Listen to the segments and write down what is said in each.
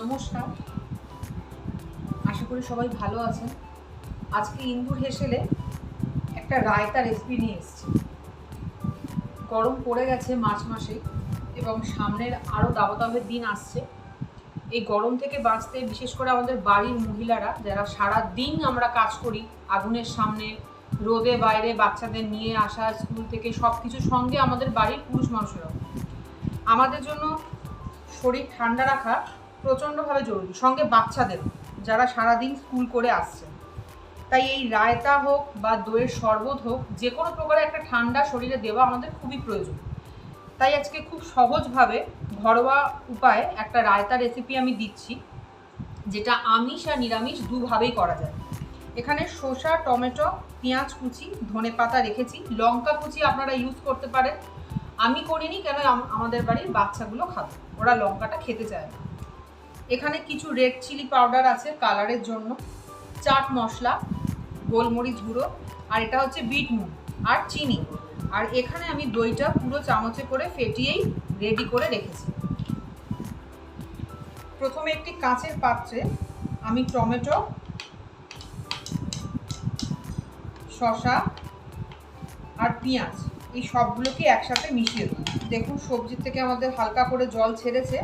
নমস্কার। আশা করি সবাই ভালো আছেন। আজকে ইন্দুর হেসেলে একটা রায়তা রেসিপি নিয়ে এসেছি। গরম পড়ে গেছে মার্চ মাসে এবং সামনের আরও দাবদাহের দিন আসছে। এই গরম থেকে বাঁচতে, বিশেষ করে আমাদের বাড়ির মহিলারা যারা সারা দিন আমরা কাজ করি, আগুনের সামনে, রোদে বাইরে বাচ্চাদের নিয়ে আসা, স্কুল থেকে সব কিছুর সঙ্গে আমাদের বাড়ির পুরুষ মানুষেরাও। আমাদের জন্য শরীর ঠান্ডা রাখা প্রচণ্ডভাবে জরুরি, সঙ্গে বাচ্চাদের, যারা সারাদিন স্কুল করে আসছে তাই এই রায়তা হোক বা দইয়ের শরবত হোক, যে কোনো প্রকারে একটা ঠান্ডা শরীরে দেওয়া আমাদের খুবই প্রয়োজন। তাই আজকে খুব সহজভাবে, ঘরোয়া উপায়ে একটা রায়তা রেসিপি আমি দিচ্ছি, যেটা আমিষ আর নিরামিষ দুভাবেই করা যায়। এখানে শসা, টমেটো, পেঁয়াজ কুচি, ধনে পাতা রেখেছি, লঙ্কা কুচি আপনারা ইউজ করতে পারেন। আমি করিনি কেন আম- আমাদের বাড়ির বাচ্চাগুলো খাবে, ওরা লঙ্কাটা খেতে চায় না। এখানে কিছু রেড চিলি পাউডার আছে কালারের জন্য, চাট মশলা, গোলমরিচ গুঁড়ো, আর এটা হচ্ছে বিট নুন আর চিনি। আর এখানে আমি দইটা পুরো চামচে করে ফেটিয়েই রেডি করে রেখেছি। প্রথমে একটি কাঁচের পাত্রে আমি টমেটো, শসা আর পেঁয়াজ, এই সবগুলোকে একসাথে মিশিয়ে দিই দেখুন, সবজির থেকে আমাদের হালকা করে জল ছেড়েছে।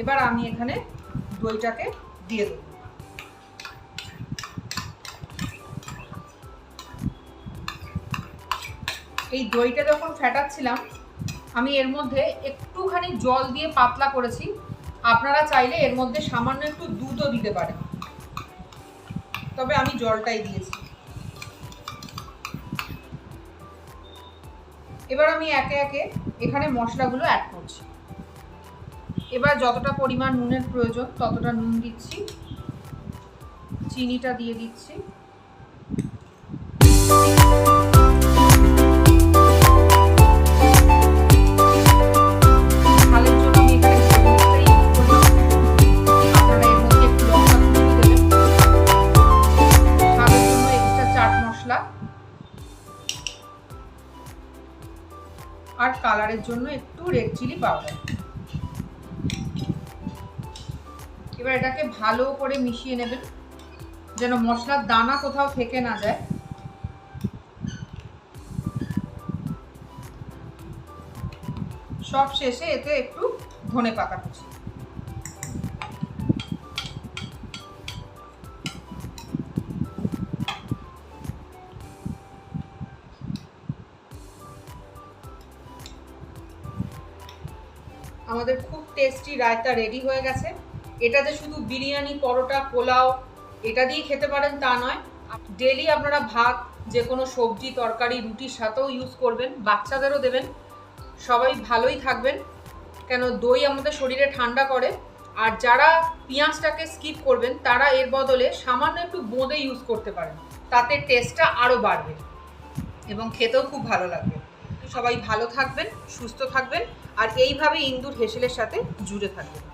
এবার আমি এখানে দইটাকে দিয়ে দেবো। এই দইটা যখন ফ্যাটাচ্ছিলাম আমি এর মধ্যে একটুখানি জল দিয়ে পাতলা করেছি। আপনারা চাইলে এর মধ্যে সামান্য একটু দুধও দিতে পারেন। তবে আমি জলটাই দিয়েছি। এবার আমি একে একে এখানে মশলাগুলো অ্যাড করছি। এবার যতটা পরিমাণ নুনের প্রয়োজন, ততটা নুন দিচ্ছি। চিনিটা দিয়ে দিচ্ছি। আর কালারের জন্য একটু রেড চিলি পাউডার এবার এটাকে ভালো করে মিশিয়ে নেবেন, যেন মশলার দানা কোথাও থেকে না যায়। সব শেষে এতে একটু ধনে পাতা কুচি। আমাদের খুব টেস্টি রায়তা রেডি হয়ে গেছে। এটা যে শুধু বিরিয়ানি, পরোটা, পোলাও, এটা দিয়ে খেতে পারেন তা নয়। ডেলি আপনারা ভাত যে কোনো সবজি, তরকারি, রুটির সাথেও ইউজ করবেন, বাচ্চাদেরও দেবেন। সবাই ভালোই থাকবেন, কেন দই আমাদের শরীরে ঠান্ডা করে। আর যারা পেঁয়াজটাকে স্কিপ করবেন, তারা এর বদলে সামান্য একটু বোঁদে ইউজ করতে পারেন। তাতে টেস্টটা আরও বাড়বে এবং খেতেও খুব ভালো লাগবে। সবাই ভালো থাকবেন, সুস্থ থাকবেন, আর এইভাবে ইন্দুর হেসেলের সাথে জুড়ে থাকবেন।